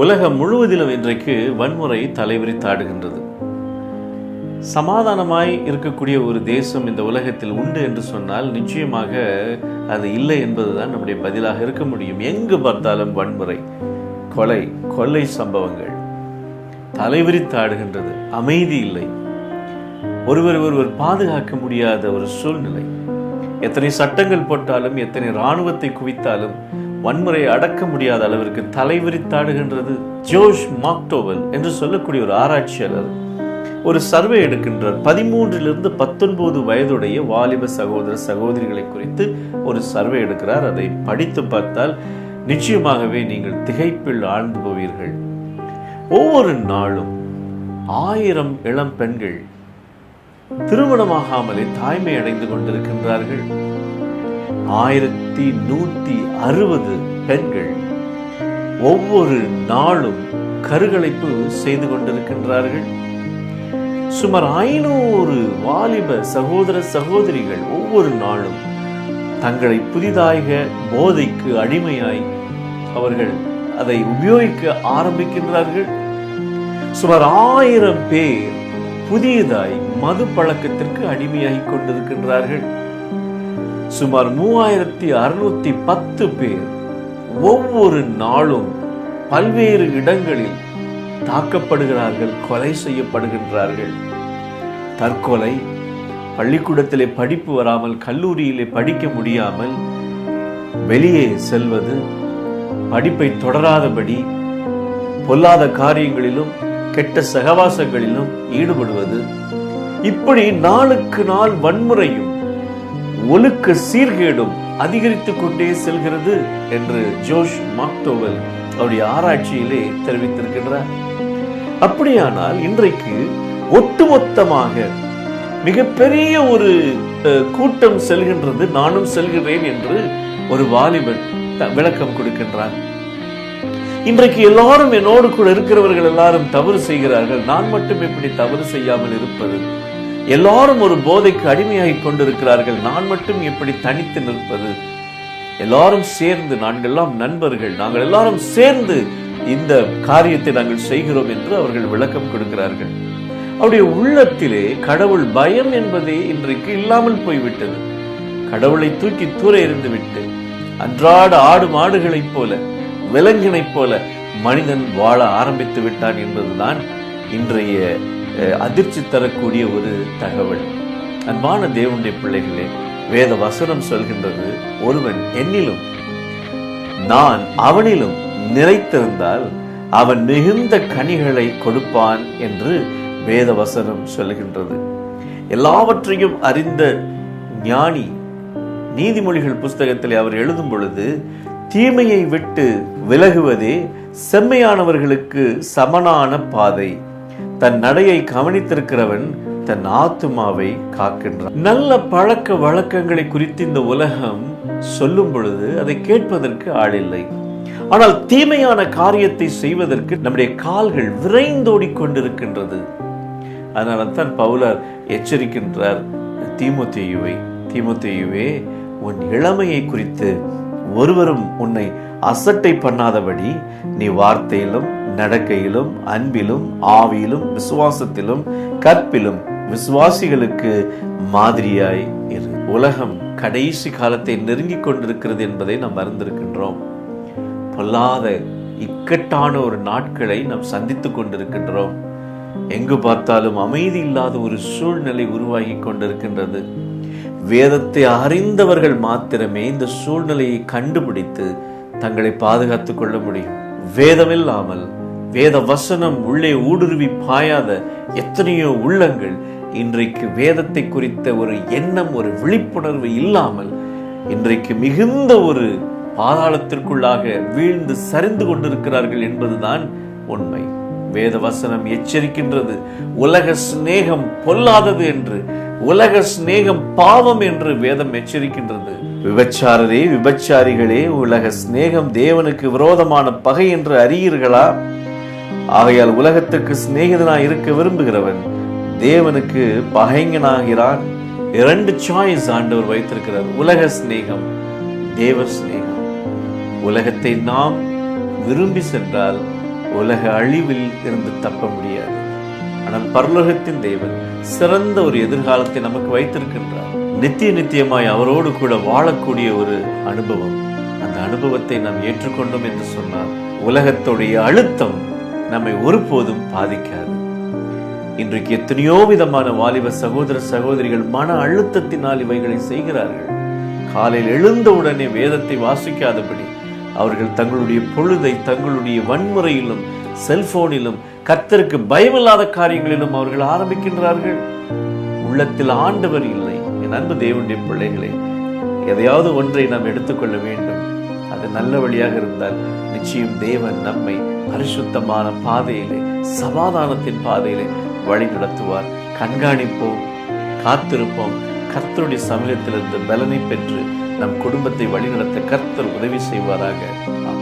உலகம் முழுவதிலும் இன்றைக்கு வன்முறை தலைவிரித்தாடுகின்றது சமாதானமாய் இருக்கக்கூடிய ஒரு தேசம் இந்த உலகத்தில் உண்டு என்று சொன்னால் நிச்சயமாக அது இல்லை என்பதுதான் நம்முடைய பதிலாக இருக்க முடியும். எங்கு பார்த்தாலும் வன்முறை கொலை கொள்ளை சம்பவங்கள் தலைவிரித்தாடுகின்றது அமைதி இல்லை. ஒருவர் ஒருவர் பாதுகாக்க முடியாத ஒரு சூழ்நிலை. எத்தனை சட்டங்கள் போட்டாலும் எத்தனை இராணுவத்தை குவித்தாலும் வன்முறையை அடக்க முடியாத அளவிற்கு தலைவிரித்தாடுகின்றது ஜோஷ் மாக்டோவல் என்று சொல்லக்கூடிய ஒரு ஆராய்ச்சியாளர். ஒரு சர்வே எடுக்கின்றார். பதிமூன்றிலிருந்து பத்தொன்பது வயதுடைய வாலிப சகோதர சகோதரிகளை குறித்து ஒரு சர்வே எடுக்கிறார். அதை படித்து பார்த்தால் நிச்சயமாகவே நீங்கள் திகைப்பில் ஆழ்ந்து போவீர்கள். ஒவ்வொரு நாளும் ஆயிரம் இளம் பெண்கள் திருமணமாகாமலே தாய்மை அடைந்து கொண்டிருக்கின்றார்கள். ஆயிரத்தி நூத்தி அறுபது பெண்கள் ஒவ்வொரு நாளும் கருகலைப்பு செய்து கொண்டிருக்கின்றார்கள். சுமார் ஐநூறு வாலிப சகோதர சகோதரிகள் ஒவ்வொரு நாளும் தங்களை புதிதாக போதைக்கு அடிமையாய் அவர்கள் அதை உபயோகிக்க ஆரம்பிக்கின்றார்கள். சுமார் ஆயிரம் பேர் புதியதாய் மது பழக்கத்திற்கு அடிமையாகிக் கொண்டிருக்கின்றார்கள். சுமார் மூவாயிரத்தி அறுநூத்தி பத்து பேர் ஒவ்வொரு நாளும் பல்வேறு இடங்களில் தாக்கப்படுகிறார்கள் கொலை செய்யப்படுகின்றார்கள். தற்கொலை பள்ளிக்கூடத்திலே படிப்பு வராமல் கல்லூரியிலே படிக்க முடியாமல் வெளியே செல்வது படிப்பை தொடராதபடி பொல்லாத காரியங்களிலும் கெட்ட சகவாசங்களிலும் ஈடுபடுவது இப்படி நாளுக்கு நாள் வன்முறையும் ஒழுக்க சீர்கேடும் அதிகரித்துக் கொண்டே செல்கிறது என்று ஜோஷ் மாக்டோவல் அவருடைய ஆராய்ச்சியிலே தெரிவித்திருக்கின்றார். அப்படியானால் இன்றைக்கு ஒட்டுமொத்தமாக மிகப்பெரிய ஒரு அஹ், கூட்டம் செல்கின்றது நானும் செல்கிறேன் என்று ஒரு வாலிபன் த- விளக்கம் கொடுக்கின்றார் இன்றைக்கு எல்லாரும் என்னோடு கூட இருக்கிறவர்கள் எல்லாரும் தவறு செய்கிறார்கள். நான் மட்டும் எப்படி தவறு செய்யாமல் இருப்பது எல்லாரும் ஒரு போதைக்கு அடிமையாகிக் கொண்டிருக்கிறார்கள். நான் மட்டும் எப்படி தனித்து நிற்பது. எல்லாரும் சேர்ந்து நாங்கள் எல்லாம் நண்பர்கள் நாங்கள் எல்லாரும் சேர்ந்து இந்த காரியத்தை நாங்கள் செய்கிறோம் என்று அவர்கள் விளக்கம் கொடுக்கிறார்கள். அவருடைய உள்ளத்திலே கடவுள் பயம் என்பதே இன்றைக்கு இல்லாமல் போய்விட்டது. கடவுளை தூக்கி தூர எறிந்து விட்டு அன்றாட ஆடு மாடுகளைப் போல விலங்கினைப் போல மனிதன் வாழ ஆரம்பித்து விட்டான் என்பதுதான் இன்றைய அதிர்ச்சி தரக்கூடிய ஒரு தகவல். அன்பான தேவனுடைய பிள்ளைகளே வேத வசனம் சொல்கின்றது ஒருவன் என்னிலும் நான் அவனிலும் நிலைத்திருந்தால் அவன் மிகுந்த கனிகளை கொடுப்பான் என்று வேத வசனம் சொல்கின்றது. எல்லாவற்றையும் அறிந்த ஞானி நீதிமொழிகள் புஸ்தகத்தில் அவர் எழுதும் பொழுது தீமையை விட்டு விலகுவதே செம்மையானவர்களுக்கு சமனான பாதை. தன் நடையை கவனித்திருக்கிறவன் தன் ஆத்துமாவை காக்கின்றான். நல்ல பழக்க வழக்கங்களை குறித்து இந்த உலகம் சொல்லும் பொழுது அதை கேட்பதற்கு ஆளில்லை ஆனால் தீமையான காரியத்தை செய்வதற்கு நம்முடைய கால்கள் விரைந்தோடிக் கொண்டிருக்கின்றது. அதனால தான் பவுலர் எச்சரிக்கின்றார் தீமுத்தேயுவை தீமுத்தேயுவே உன் இளமையை குறித்து ஒருவரும் உன்னை அசட்டை பண்ணாதபடி நீ வார்த்தையிலும் நடக்கையிலும் அன்பிலும் ஆவியிலும் விசுவாசத்திலும் கற்பிலும் விசுவாசிகளுக்கு மாதிரியாய் இரு. உலகம் கடைசி காலத்தை நெருங்கிக் கொண்டிருக்கிறது என்பதை நாம் அறிந்திருக்கின்றோம். பொல்லாத இக்கட்டான ஒரு நாட்களை நாம் சந்தித்துக் கொண்டிருக்கின்றோம். எங்கு பார்த்தாலும் அமைதி இல்லாத ஒரு சூழ்நிலை உருவாகி கொண்டிருக்கின்றது. வேதத்தை அறிந்தவர்கள் மாத்திரமே இந்த சூழ்நிலையை கண்டுபிடித்து தங்களை பாதுகாத்துக் கொள்ள முடியும். வேதமில்லாமல் வேத வசனம் உள்ளே ஊடுருவி பாயாத எத்தனையோ உள்ளங்கள் இன்றைக்கு வேதத்தை குறித்த ஒரு எண்ணம் ஒரு விழிப்புணர்வு இல்லாமல் இன்றைக்கு மிகுந்த ஒரு பாதாளத்திற்குள்ளாக வீழ்ந்து சரிந்து கொண்டிருக்கிறார்கள் என்பதுதான் உண்மை. வேத வசனம் எச்சரிக்கின்றது. உலக சிநேகம் பொல்லாதது என்று உலக சிநேகம் பாவம் என்று வேதம் எச்சரிக்கின்றது. விபச்சாரரே விபச்சாரிகளே உலக சிநேகம் தேவனுக்கு விரோதமான பகை என்று அறியீர்களா? ஆகையால் உலகத்துக்கு சிநேகிதனாய் இருக்க விரும்புகிறவன் தேவனுக்கு பகைங்கனாகிறான் இரண்டு சாய்ஸ் ஆண்டவர் வைத்திருக்கிறார். உலக சிநேகம் தேவ சிநேகம். உலகத்தை நாம் விரும்பி சென்றால் உலக அழிவில் இருந்து தப்ப முடியாது. ஆனால் பரலோகத்தின் தேவன் சிறந்த ஒரு எதிர்காலத்தை நமக்கு வைத்திருக்கின்றார். நித்திய நித்தியமாய் அவரோடு கூட வாழக்கூடிய ஒரு அனுபவம். அந்த அனுபவத்தை நாம் ஏற்றுக்கொண்டோம் என்று சொன்னால் உலகத்துடைய அழுத்தம் நம்மை ஒருபோதும் பாதிக்காது. இன்றைக்கு எத்தனையோ விதமான வாலிப சகோதர சகோதரிகள் மன அழுத்தத்தினால் இவைகளை செய்கிறார்கள். காலையில் எழுந்தவுடனே வேதத்தை வாசிக்காதபடி அவர்கள் தங்களுடைய பொழுதை தங்களுடைய வன்முறையிலும் செல்போனிலும் கத்தருக்கு பயமில்லாத காரியங்களிலும் அவர்கள் ஆரம்பிக்கின்றார்கள். உள்ளத்தில் ஆண்டவர் இல்லை. என் அன்பு தேவனுடைய பிள்ளைகளே எதையாவது ஒன்றை நாம் எடுத்துக்கொள்ள வேண்டும். அது நல்ல வழியாக இருந்தால் நிச்சயம் தேவன் நம்மை பரிசுத்தமான பாதையிலே சமாதானத்தின் பாதையிலே வழி நடத்துவார் கண்காணிப்போம் காத்திருப்போம். கர்த்தருடைய சமூகத்திலிருந்து பலனை பெற்று நம் குடும்பத்தை வழிநடத்த கர்த்தர் உதவி செய்வாராக ஆமென்.